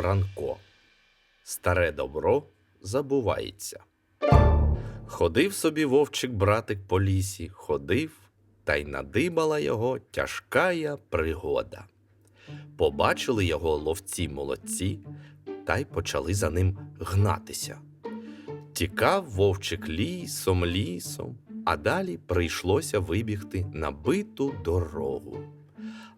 Франко. Старе добро забувається. Ходив собі вовчик братик по лісі, ходив, та й надибала його тяжкая пригода. Побачили його ловці молодці, та й почали за ним гнатися. Тікав вовчик лісом, лісом, а далі прийшлося вибігти на биту дорогу.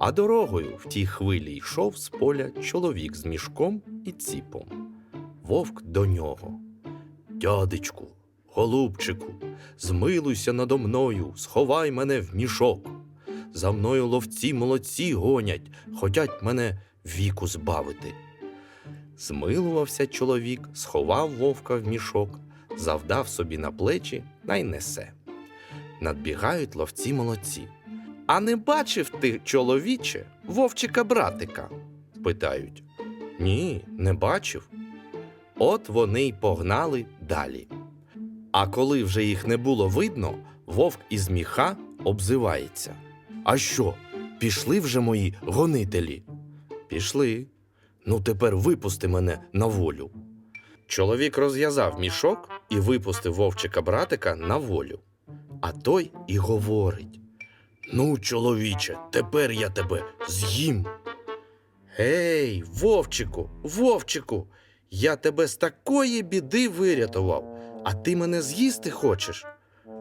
А дорогою в тій хвилі йшов з поля чоловік з мішком і ціпом. Вовк до нього. Дядечку, голубчику, змилуйся надо мною, сховай мене в мішок. За мною ловці молодці гонять, хотять мене віку збавити. Змилувався чоловік, сховав вовка в мішок, завдав собі на плечі та й несе. Надбігають ловці молодці. А не бачив ти, чоловіче, вовчика братика? питають. Ні, не бачив. От вони й погнали далі. А коли вже їх не було видно, вовк із міха обзивається. А що, пішли вже мої гонителі? Пішли. Ну, тепер випусти мене на волю. Чоловік розв'язав мішок і випустив вовчика братика на волю. А той і говорить: Ну, чоловіче, тепер я тебе з'їм. Гей, вовчику, вовчику, я тебе з такої біди вирятував, а ти мене з'їсти хочеш?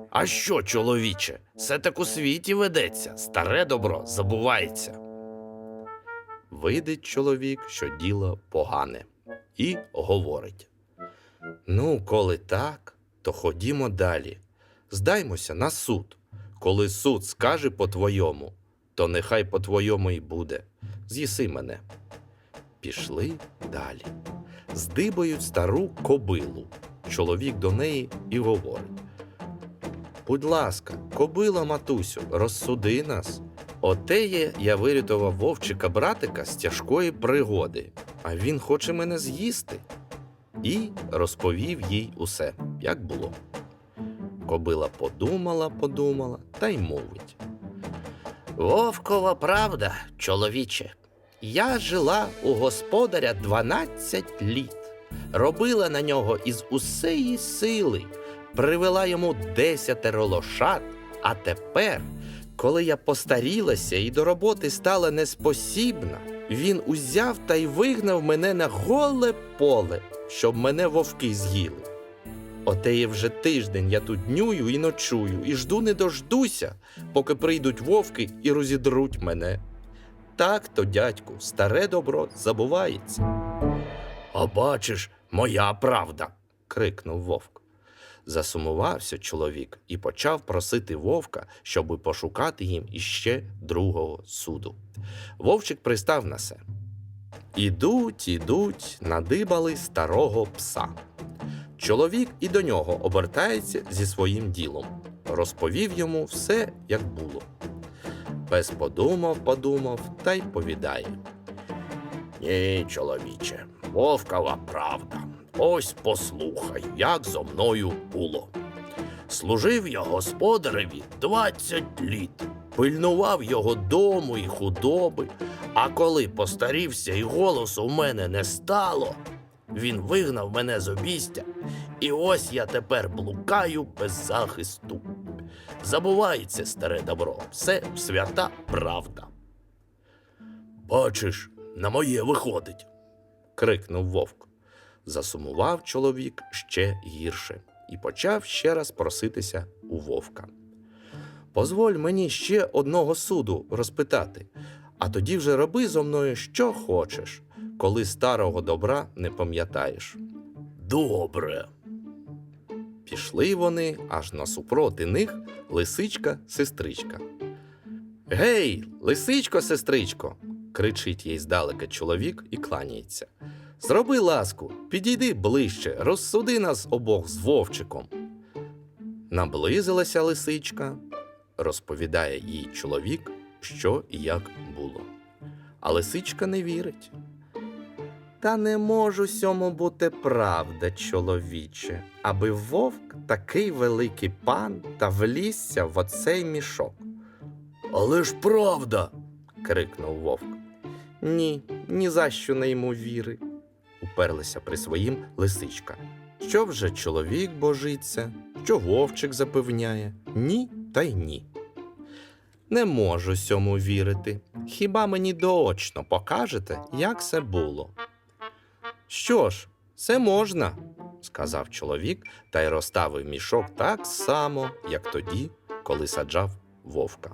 А що, чоловіче, все так у світі ведеться, старе добро забувається. Видить чоловік, що діло погане, і говорить: Ну, коли так, то ходімо далі. Здаймося на суд. Коли суд скаже по-твоєму, то нехай по-твоєму й буде. З'їси мене. Пішли далі. Здибають стару кобилу. Чоловік до неї і говорить: Будь ласка, кобила, матусю, розсуди нас. Отеє я вирятував вовчика братика з тяжкої пригоди, а він хоче мене з'їсти. І розповів їй усе, як було. Кобила подумала, подумала та й мовить. Вовкова правда, чоловіче. Я жила у господаря 12 літ, робила на нього із усеї сили, привела йому десятеро лошад, а тепер, коли я постарілася і до роботи стала неспосібна, він узяв та й вигнав мене на голе поле, щоб мене вовки з'їли. Отеє вже тиждень я тут днюю і ночую, і жду не дождуся, поки прийдуть вовки і розідруть мене. Так то, дядьку, старе добро забувається. А бачиш, моя правда. крикнув вовк. Засумувався чоловік і почав просити вовка, щоби пошукати їм іще другого суду. Вовчик пристав на це. Ідуть, ідуть, надибали старого пса. Чоловік і до нього обертається зі своїм ділом. Розповів йому все, як було. Пес подумав, подумав та й повідає. Ні, чоловіче, вовкова правда. Ось послухай, як зо мною було. Служив я господареві двадцять літ, пильнував його дому і худоби, а коли постарівся і голосу в мене не стало, він вигнав мене з обістя, і ось я тепер блукаю без захисту. Забувається старе добро, все свята правда. Бачиш, на моє виходить. крикнув вовк. Засумував чоловік ще гірше і почав ще раз проситися у вовка. Позволь мені ще одного суду розпитати, а тоді вже роби зо мною що хочеш, коли старого добра не пам'ятаєш. Добре. Пішли вони аж насупроти них лисичка сестричка. Гей, лисичко, сестричко. кричить їй здалека чоловік і кланяється. Зроби ласку, підійди ближче, розсуди нас обох з вовчиком. Наблизилася лисичка, розповідає їй чоловік, що і як було. А лисичка не вірить. Та не можу сьому бути правда, чоловіче, аби вовк такий великий пан та влізся в оцей мішок. Але ж правда. крикнув вовк. Ні, ні за що не йому віри. уперлися при своїм лисичка. Що вже чоловік божиться, що вовчик запевняє, ні та й ні. Не можу сьому вірити. Хіба мені доочно покажете, як це було? Що ж, це можна, сказав чоловік та й розставив мішок так само, як тоді, коли саджав вовка.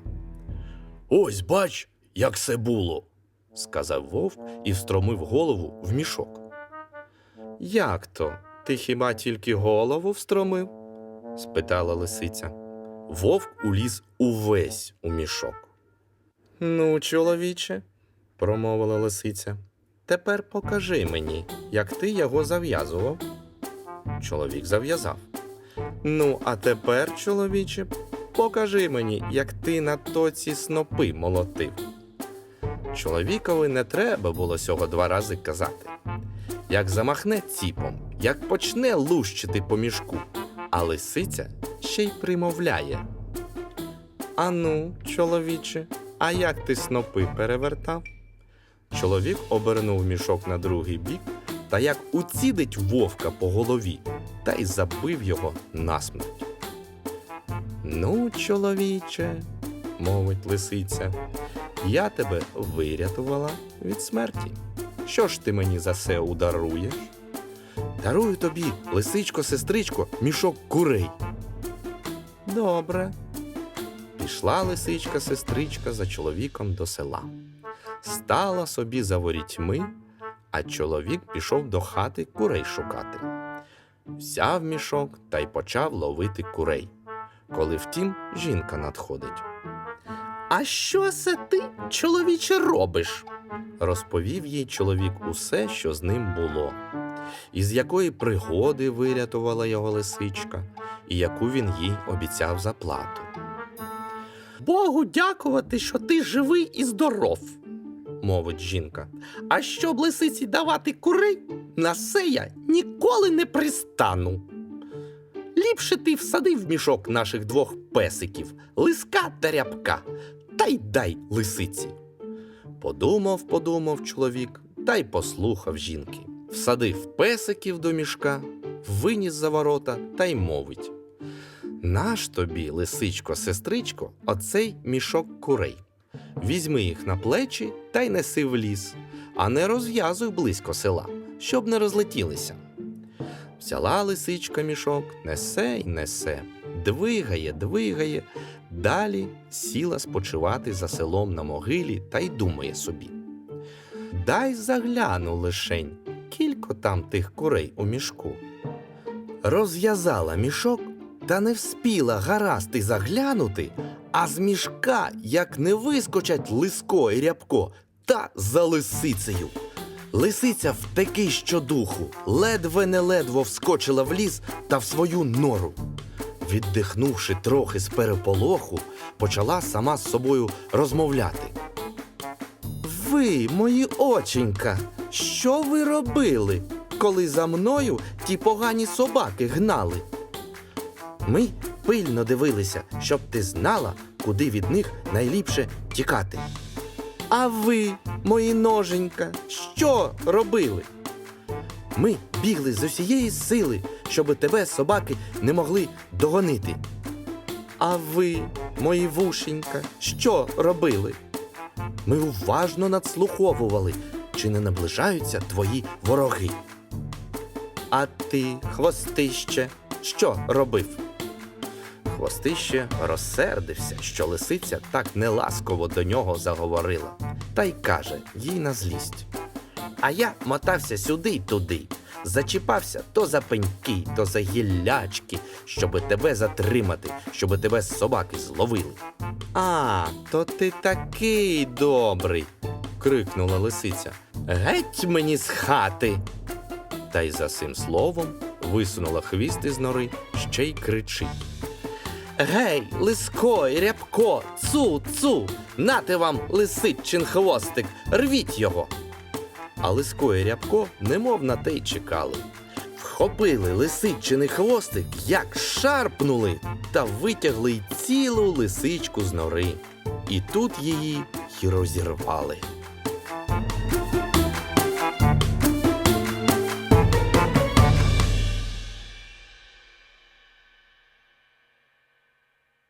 Ось бач, як це було, сказав вовк і встромив голову в мішок. Як то? Ти хіба тільки голову встромив? спитала лисиця. Вовк уліз увесь у мішок. Ну, чоловіче, промовила лисиця, тепер покажи мені, як ти його зав'язував. Чоловік зав'язав. Ну, а тепер, чоловіче, покажи мені, як ти на тоці снопи молотив. Чоловікові не треба було сього два рази казати. Як замахне ціпом, як почне лущити по мішку, а лисиця ще й примовляє. Ану, чоловіче, а як ти снопи перевертав? Чоловік обернув мішок на другий бік та як уцідить вовка по голові, та й забив його насмерть. Ну, чоловіче, мовить лисиця, я тебе вирятувала від смерті. Що ж ти мені за це ударуєш? Дарую тобі, лисичко, сестричко, мішок курей. Добре. Пішла лисичка, сестричка за чоловіком до села. Стала собі за ворітьми, а чоловік пішов до хати курей шукати. Взяв мішок та й почав ловити курей. Коли втім, жінка надходить. А що це ти, чоловіче, робиш? розповів їй чоловік усе, що з ним було, із якої пригоди вирятувала його лисичка, і яку він їй обіцяв заплату. Богу дякувати, що ти живий і здоров, мовить жінка. А щоб лисиці давати курей, на це я ніколи не пристану. Ліпше ти всадив в мішок наших двох песиків, лиска та рябка, та й дай лисиці. Подумав, подумав чоловік, та й послухав жінки. Всадив песиків до мішка, виніс за ворота та й мовить. Наш тобі, лисичко, сестричко, оцей мішок курей. Візьми їх на плечі та й неси в ліс, а не розв'язуй близько села, щоб не розлетілися. Взяла лисичка мішок, несе й несе, двигає, двигає, далі сіла спочивати за селом на могилі та й думає собі. Дай загляну лишень, кілько там тих курей у мішку. Розв'язала мішок та не вспіла гаразд і заглянути, а з мішка як не вискочать лиско і рябко, та за лисицею. Лисиця втеки щодуху, ледве не ледво вскочила в ліс та в свою нору. Віддихнувши трохи з переполоху, почала сама з собою розмовляти. Ви, мої оченька, що ви робили, коли за мною ті погані собаки гнали? Ми пильно дивилися, щоб ти знала, куди від них найліпше тікати. А ви, мої ноженька, що робили? Ми бігли з усієї сили, щоб тебе собаки не могли догонити. А ви, мої вушенька, що робили? Ми уважно надслуховували, чи не наближаються твої вороги. А ти, хвостище, що робив? Хвостище розсердився, що лисиця так неласково до нього заговорила, та й каже їй на злість. А я мотався сюди й туди, зачіпався то за пеньки, то за гіллячки, щоби тебе затримати, щоби тебе собаки зловили. А, то ти такий добрий. крикнула лисиця. Геть мені з хати. Та й за цим словом висунула хвіст із нори, ще й кричить. Гей, лиско рябко, цу, цу, нате вам лисичин хвостик, рвіть його. А лиско і рябко немов на те й чекали. Вхопили лисичиний хвостик, як шарпнули, та витягли й цілу лисичку з нори. І тут її й розірвали.